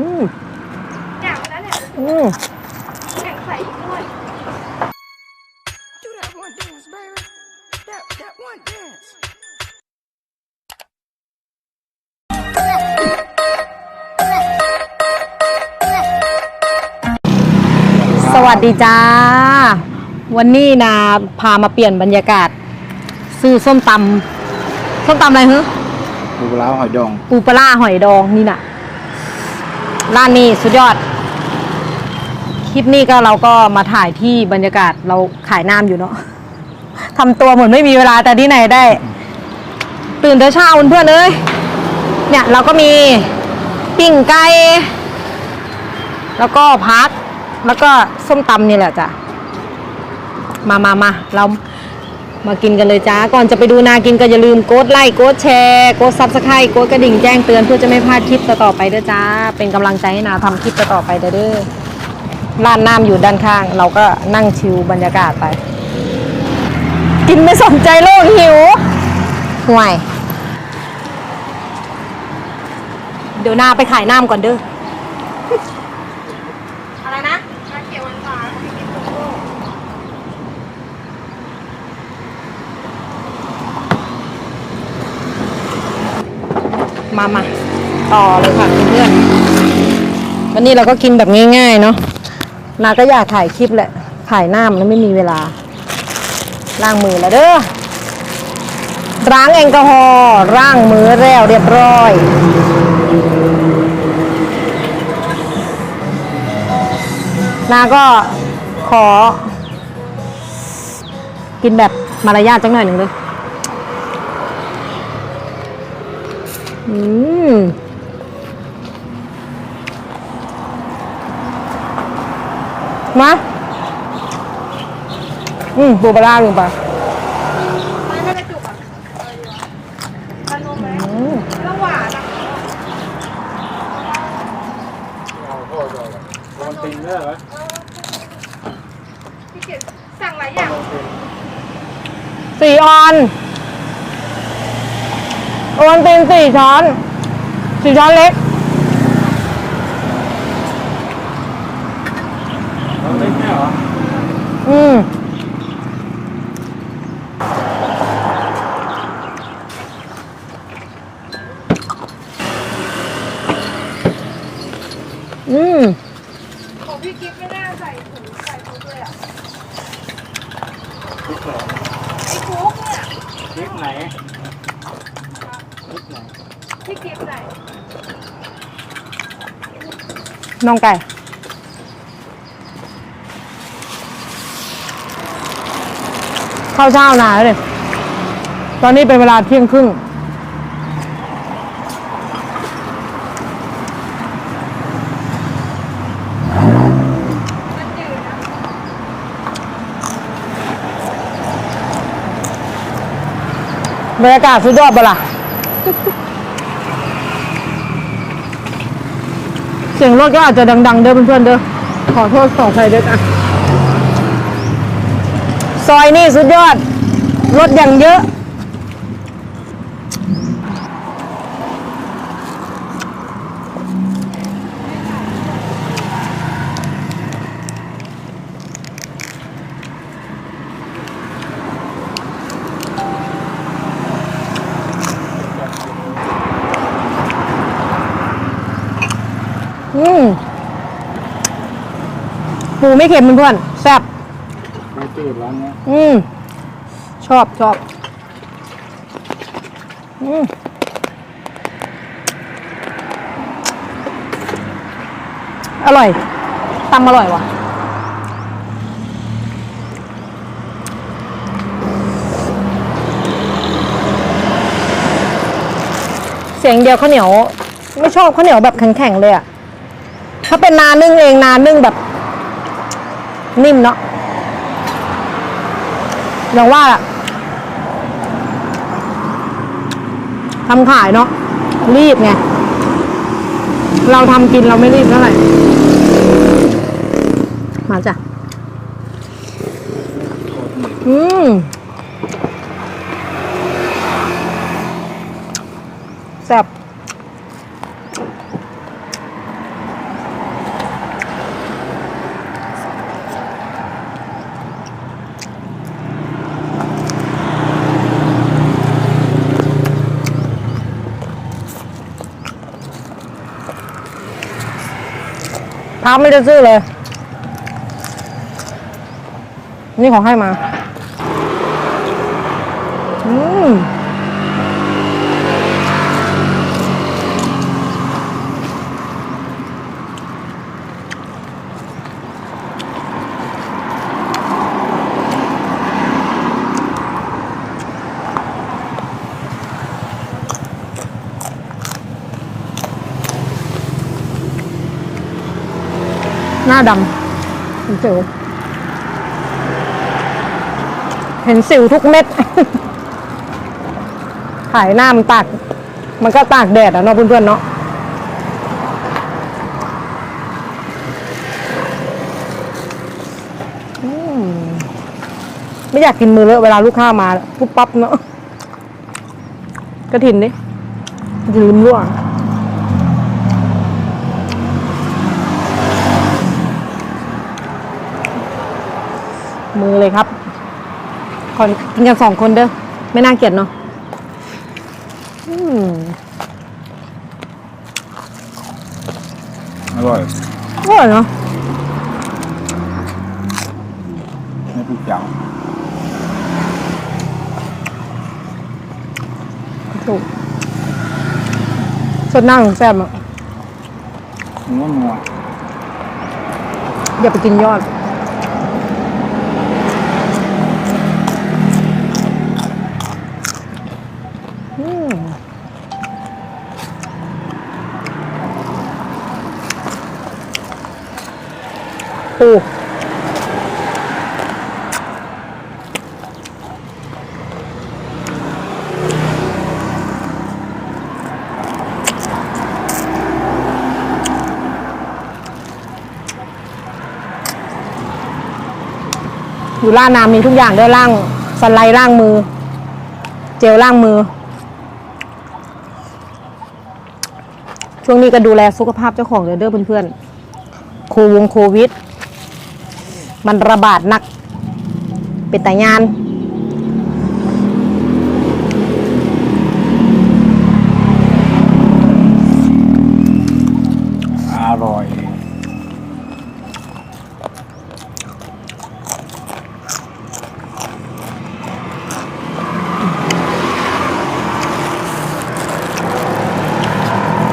อืมอยากนั้นเนี่ยอืมแข่งใส่อีกด้วย Do that one dance, baby. That that one dance. สวัสดีจ้า วันนี้นาพามาเปลี่ยนบรรยากาศ ซื้อส้มตำส้มตำอะไรฮึปูปลาร้าหอยดอง ปูปลาร้าหอยดองนี่น่ะ ร้านนี้สุดยอด คลิปนี้ก็เราก็มาถ่ายที่บรรยากาศเราขายน้ำอยู่เนาะทำตัวเหมือนไม่มีเวลาแต่ที่ไหนได้ ตื่นแต่เช้าเพื่อนเอ้ยเนี่ยเราก็มีปิ้งไก่แล้วก็พัก แล้วก็ส้มตำนี่แหละจ้ะ มามามาเรา มากินกันเลยจ้า ก่อนจะไปดูนากินก็อย่าลืมกดไลค์ กดแชร์ กดซับสไครต์กดกระดิ่งแจ้งเตือนเพื่อจะไม่พลาดคลิปต่อไปเด้อจ้า เป็นกำลังใจให้นาทำคลิปต่อไปเด้อเด้อร้านน้ำอยู่ด้านข้าง เราก็นั่งชิลบรรยากาศไป กินไม่สนใจโลกหิวห่วย เดี๋ยวนาไปขายน้ำก่อนเด้อ อะไรนะ ชาเขียวหวานๆเขาไม่กินโกโก้ มามาต่อเลยค่ะเพื่อนวันนี้เราก็กินแบบง่ายๆเนาะนาก็อยากถ่ายคลิปแหละ ถ่ายหน้ามันไม่มีเวลา ล้างมือแล้วเด้อล้างแอลกอฮอล์ล้างมือแล้วเรียบร้อยนาก็ขอ กินแบบมารยาทจังหน่อยหนึ่งเลย อืมมาอืมปูปลาร้าลงไปไม่ไม่กระจุกอะเออดีกว่าทานนมไหมอืมไม่ต้องหวานอะมันติงได้เหรอพี่เกียรติสั่งหลายอย่างสี่ออน โอวันตินสี่ช้อนสี่ช้อนเล็กมันเล็กแค่เหรอ อืมอืมของพี่กิ๊ฟไม่น่าใส่ถุงใส่ถุงเลยอะพริกเหรอไอ้คุกเนี่ยพริกไหนพริกไหน พี่กิ๊ฟใส่ น้องไก่ ข้าวเช้านาแล้วเลยตอนนี้เป็นเวลาเที่ยงครึ่ง บรรยากาศสุดยอดเปล่ะ สียงรถก็อาจจะดัง ๆ เด้อเพื่อนๆเด้อขอโทษขอใครด้วยค่ะซอยนี่สุดยอด รถอย่างเยอะ อืม ปูไม่เค็มเพื่อนๆแซ่บไม่จืดร้านเนี้ยอืมชอบชอบอืมอร่อยตำอร่อยว่ะเสียงเดียวข้าวเหนียว ไม่ชอบข้าวเหนียวแบบแข็งๆเลยอะถ้าเป็นนานึ่งเองนานึ่งแบบ นิ่มเนาะอย่างว่าอะทำขายเนาะรีบไง เราทำกินเราไม่รีบเท่าไหร่มาจ้ะ อืมแซ่บ พาไม่ได้ซื้อเลย นี่ของให้มา อืม หน้าดำเห็นสิวเห็นสิวทุกเม็ด ขายหน้ามันตาก มันก็ตากแดดอะเนาะเพื่อนๆเนาะไม่อยากกินมือเลอะเวลาลูกค้ามาปุ๊บปั๊บเนาะกระถินดิจะลืมร่วง มือเลยครับขอกินกันสองคนเด้อ ไม่น่าเกลียดเนาะอืมอร่อยอร่อยเนาะไม่พูดจังถูกสดหน้าของแซ่บอะนัวนัวอย่าไปกินยอด ปูอยู่ล่าน้ำมีทุกอย่างด้วยล่างสไลด์ล่างมือ เจลล่างมือ ช่วงนี้ก็ดูแลสุขภาพเจ้าของเดอเด้อเพื่อนๆโควงโควิด มันระบาดหนัก เป็นแต่งานอร่อย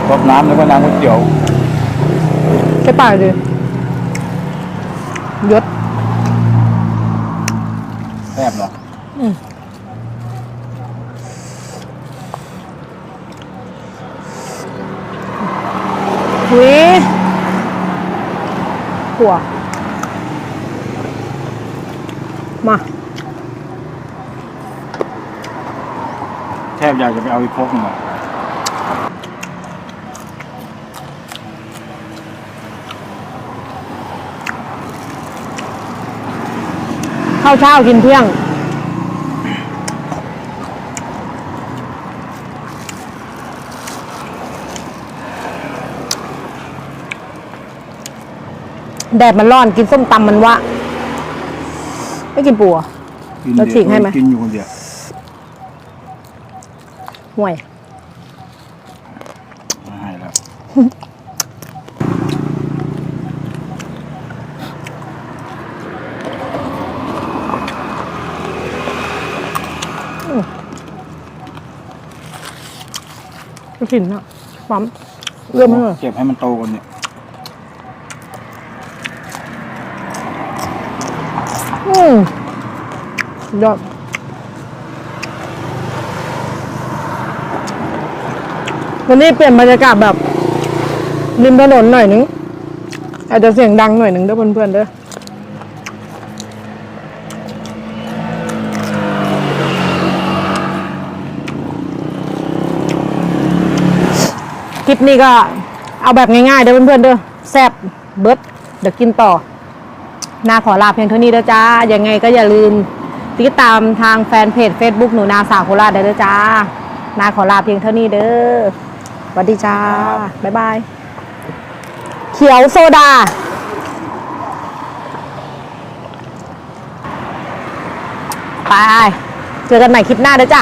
รดน้ำแล้วก็น้ำก๋วยเตี๋ยวใช่ป่ะดิยศ แซ่บเนาะ หุยหัว มา แทบอยากจะไปเอาอีกพกหนึ่งอะข้าวเช้ากินเที่ยง แดดมันร้อนกินส้มตำมันวะ ไม่กินปูอะ กินแล้วเดียวฉีกให้ไหม กินอยู่คนเดียวห่วย ไม่ให้แล้วก็กินอะปั๊มเอื้อมให้หน่อยเก็บให้มันโตก่อนเนี่ย อืม ยอดวันนี้เปลี่ยนบรรยากาศแบบริมถนนหน่อยนึง อาจจะเสียงดังหน่อยนึงเด้อเพื่อนๆเด้อคลิปนี้ก็เอาแบบง่ายๆเด้อเพื่อนๆเด้อแซ่บเบิร์ดเดี๋ยวกินต่อ นาขอลาเพียงเท่านี้เด้อจ้า ยังไงก็อย่าลืมติดตามทางแฟนเพจ Facebook หนูนาสาวโคราชได้เด้อจ้านาขอลาเพียงเท่านี้เด้อสวัสดีจ้า บ๊ายบาย เขียวโซดาไปเจอกันใหม่คลิปหน้าเด้อจ้า